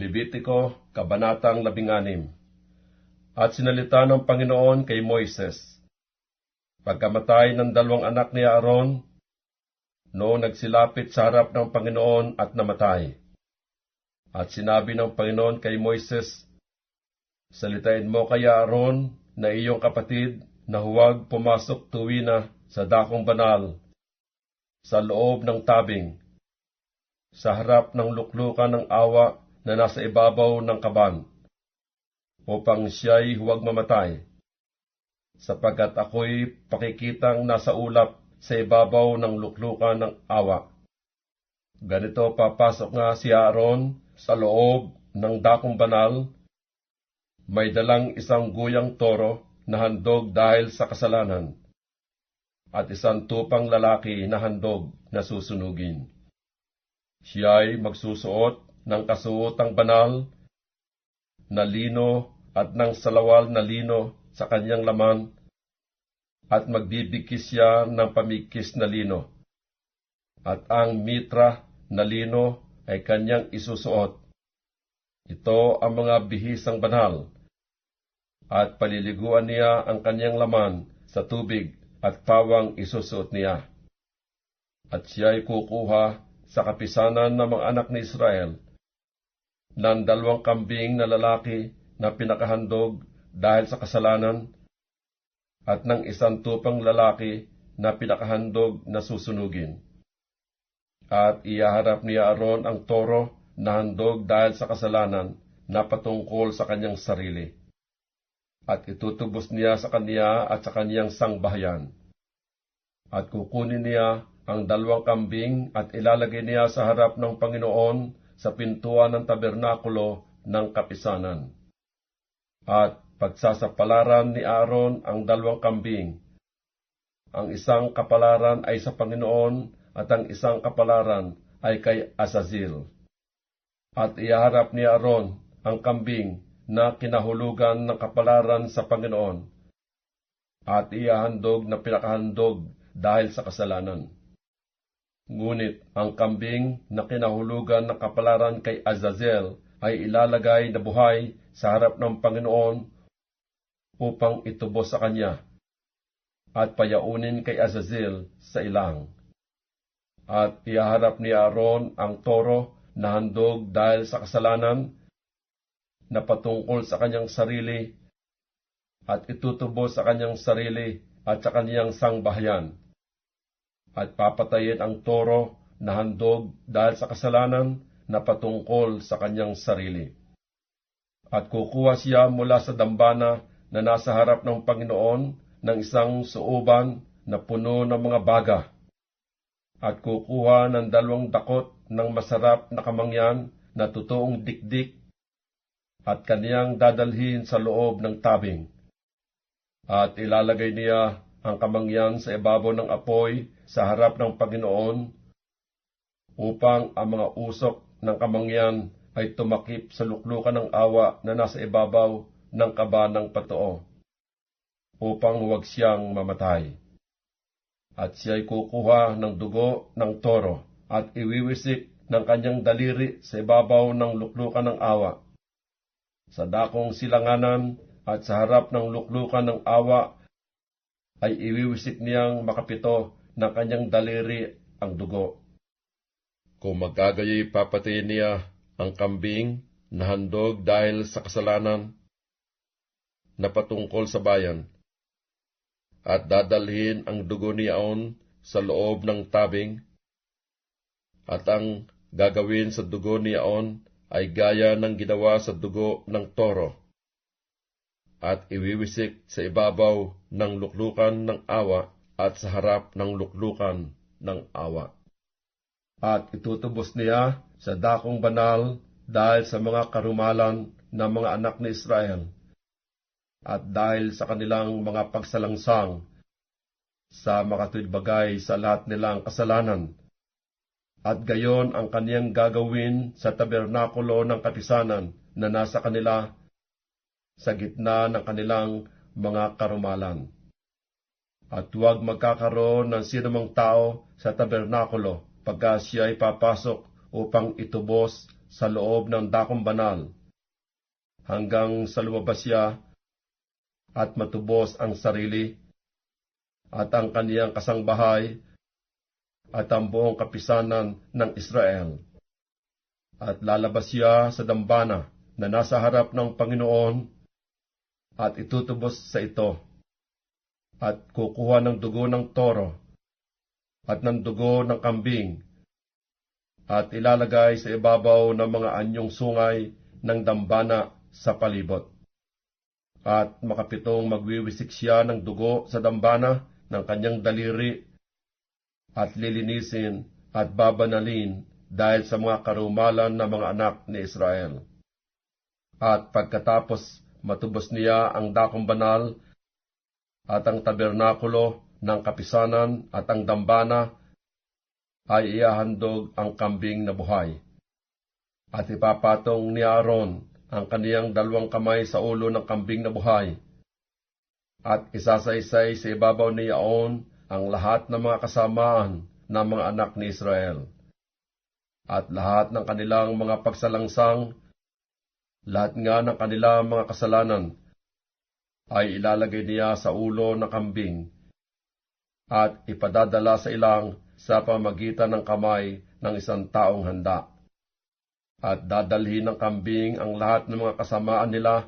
Levitiko, Kabanatang 16 At sinalita ng Panginoon kay Moises, Pagkamatay ng dalawang anak ni Aaron, noong nagsilapit sa harap ng Panginoon at namatay. At sinabi ng Panginoon kay Moises, Salitain mo kay Aaron na iyong kapatid na huwag pumasok tuwi na sa dakong banal, sa loob ng tabing, sa harap ng luklukan ng awa na nasa ibabaw ng kaban, upang siya'y huwag mamatay, sapagkat ako'y pakikitang nasa ulap sa ibabaw ng luklukan ng awa. Ganito papasok nga si Aaron sa loob ng dakong banal, may dalang isang guyang toro na handog dahil sa kasalanan, at isang tupang lalaki na handog na susunugin. Siya'y magsusuot ng kasuotang banal na lino at ng salawal na lino sa kanyang laman at magbibigkis siya ng pamigkis na lino. At ang mitra na lino ay kanyang isusuot. Ito ang mga bihisang banal. At paliliguan niya ang kanyang laman sa tubig at pawang isusuot niya. At siya ay kukuha sa kapisanan ng mga anak ni Israel ng dalawang kambing na lalaki na pinakahandog dahil sa kasalanan at ng isang tupang lalaki na pinakahandog na susunugin. At iyaharap ni Aaron ang toro na handog dahil sa kasalanan na patungkol sa kanyang sarili. At itutubos niya sa kanya at sa kanyang sangbahayan. At kukunin niya ang dalawang kambing at ilalagay niya sa harap ng Panginoon sa pintuan ng tabernakulo ng kapisanan. At pagsasapalaran ni Aaron ang dalawang kambing. Ang isang kapalaran ay sa Panginoon at ang isang kapalaran ay kay Azazil. At iharap ni Aaron ang kambing na kinahulugan ng kapalaran sa Panginoon at iyahandog na pinakahandog dahil sa kasalanan. Ngunit ang kambing na kinahulugan ng kapalaran kay Azazel ay ilalagay na buhay sa harap ng Panginoon upang itubos sa kanya at payaunin kay Azazel sa ilang. At ihaharap ni Aaron ang toro na handog dahil sa kasalanan na patungkol sa kanyang sarili at itutubos sa kanyang sarili at sa kanyang sangbahayan. At papatayin ang toro na handog dahil sa kasalanan na patungkol sa kanyang sarili. At kukuha siya mula sa dambana na nasa harap ng Panginoon ng isang suuban na puno ng mga baga, at kukuha ng dalawang dakot ng masarap na kamangyan na totoong dikdik, at kaniyang dadalhin sa loob ng tabing. At ilalagay niya ang kamangyan sa ibabaw ng apoy sa harap ng Panginoon, upang ang mga usok ng kamangyan ay tumakip sa luklukan ng awa na nasa ibabaw ng kaba ng patoo, upang huwag siyang mamatay. At siya'y kukuha ng dugo ng toro at iwiwisik ng kanyang daliri sa ibabaw ng luklukan ng awa. Sa dakong silanganan at sa harap ng luklukan ng awa ay iwiwisik niyang makapito ng kanyang daliri ang dugo. Kung magkagayoy papatayin niya ang kambing na handog dahil sa kasalanan, na patungkol sa bayan, at dadalhin ang dugo ni Aon sa loob ng tabing, at ang gagawin sa dugo ni Aon ay gaya ng ginawa sa dugo ng toro, at iwiwisik sa ibabaw ng luklukan ng awa at sa harap ng luklukan ng awa. At itutubos niya sa dakong banal dahil sa mga karumalan ng mga anak ni Israel at dahil sa kanilang mga pagsalangsang sa makatuwid bagay sa lahat nilang kasalanan. At gayon ang kaniyang gagawin sa tabernakulo ng katisanan na nasa kanila sa gitna ng kanilang mga karumalan. At huwag magkakaroon ng sinumang tao sa tabernakulo pagka siya ay papasok upang itubos sa loob ng dakong banal, hanggang sa lumabas siya at matubos ang sarili at ang kaniyang kasangbahay at ang buong kapisanan ng Israel. At lalabas siya sa dambana na nasa harap ng Panginoon at itutubos sa ito at kukuha ng dugo ng toro at ng dugo ng kambing at ilalagay sa ibabaw ng mga anyong sungay ng dambana sa palibot. At makapitong magwiwisik siya ng dugo sa dambana ng kanyang daliri at lilinisin at babanalin dahil sa mga karumalan ng mga anak ni Israel. At pagkatapos matubos niya ang dakong banal at ang tabernakulo ng kapisanan at ang dambana, ay iahandog ang kambing na buhay. At ipapatong ni Aaron ang kaniyang dalawang kamay sa ulo ng kambing na buhay. At isasaysay sa ibabaw ni Yaon ang lahat ng mga kasamaan ng mga anak ni Israel. At lahat ng kanilang mga pagsalangsang, lahat nga ng kanilang mga kasalanan, ay ilalagay niya sa ulo ng kambing at ipadadala sa ilang sa pamagitan ng kamay ng isang taong handa. At dadalhin ng kambing ang lahat ng mga kasamaan nila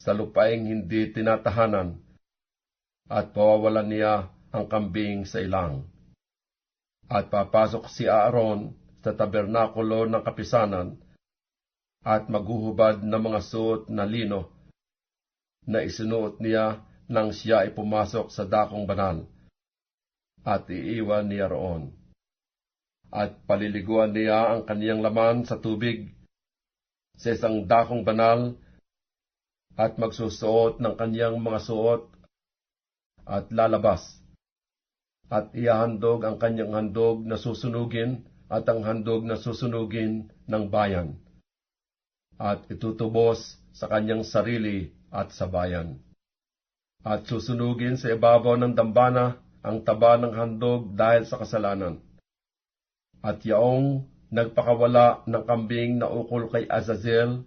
sa lupaing hindi tinatahanan at pawawalan niya ang kambing sa ilang. At papasok si Aaron sa tabernakulo ng kapisanan at maghuhubad ng mga suot na lino na isinuot niya nang siya ay pumasok sa dakong banal at iiwan niya roon. At paliliguan niya ang kaniyang laman sa tubig sa isang dakong banal at magsusuot ng kaniyang mga suot at lalabas. At iahandog ang kanyang handog na susunugin at ang handog na susunugin ng bayan. At itutubos sa kanyang sarili at sa bayan. At susunugin sa ibabaw ng dambana ang taba ng handog dahil sa kasalanan. At yaong nagpakawala ng kambing na ukol kay Azazel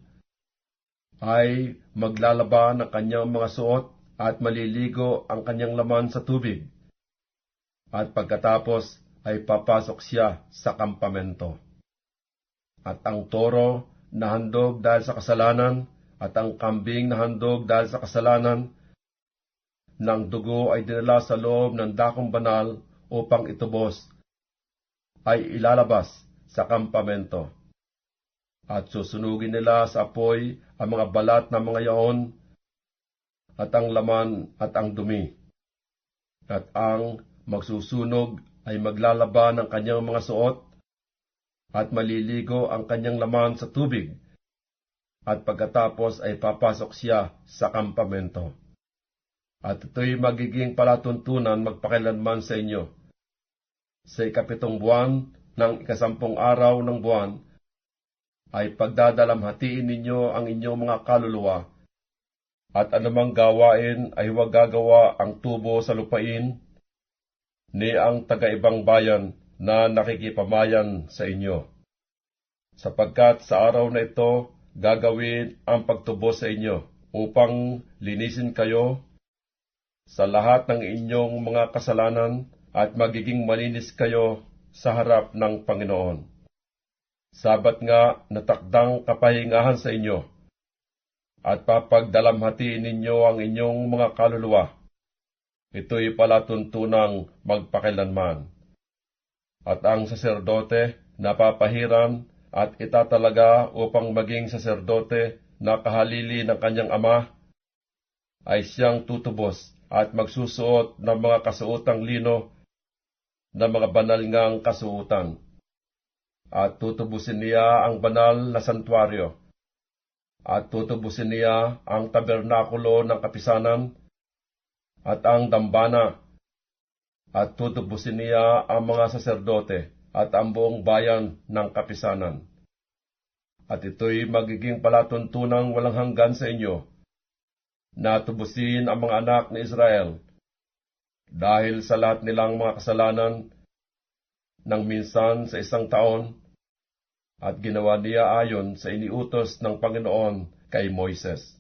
ay maglalaba ng kanyang mga suot at maliligo ang kanyang laman sa tubig. At pagkatapos ay papasok siya sa kampamento. At ang toro na handog dahil sa kasalanan at ang kambing na handog dahil sa kasalanan ng dugo ay dinala sa loob ng dakong banal upang itubos, ay ilalabas sa kampamento. At susunugin nila sa apoy ang mga balat ng mga yaon, at ang laman at ang dumi. At ang magsusunog ay maglalaba ng kanyang mga suot, at maliligo ang kanyang laman sa tubig, at pagkatapos ay papasok siya sa kampamento at ito'y magiging palatuntunan magpakilanman sa inyo. Sa ikapitong buwan ng ikasampung araw ng buwan, ay pagdadalamhatiin ninyo ang inyong mga kaluluwa, at anumang gawain ay huwag gagawa ang tubo sa lupain, ni ang taga-ibang bayan na nakikipamayan sa inyo. Sapagkat sa araw na ito, gagawin ang pagtubo sa inyo, upang linisin kayo sa lahat ng inyong mga kasalanan at magiging malinis kayo sa harap ng Panginoon. Sabat nga natakdang kapahingahan sa inyo, at papagdalamhatiin ninyo ang inyong mga kaluluwa. Ito'y palatuntunang magpakilanman. At ang saserdote napapahiran at itatalaga upang maging saserdote na kahalili ng kanyang ama, ay siyang tutubos at magsusuot ng mga kasuotang lino na mga banal ngang kasuotan. At tutubusin niya ang banal na santuaryo. At tutubusin niya ang tabernakulo ng kapisanan at ang dambana. At tutubusin niya ang mga saserdote at ang buong bayan ng kapisanan. At ito'y magiging palatuntunang walang hanggan sa inyo na tubusin ang mga anak ni Israel dahil sa lahat nilang mga kasalanan nang minsan sa isang taon at ginawa niya ayon sa iniutos ng Panginoon kay Moises.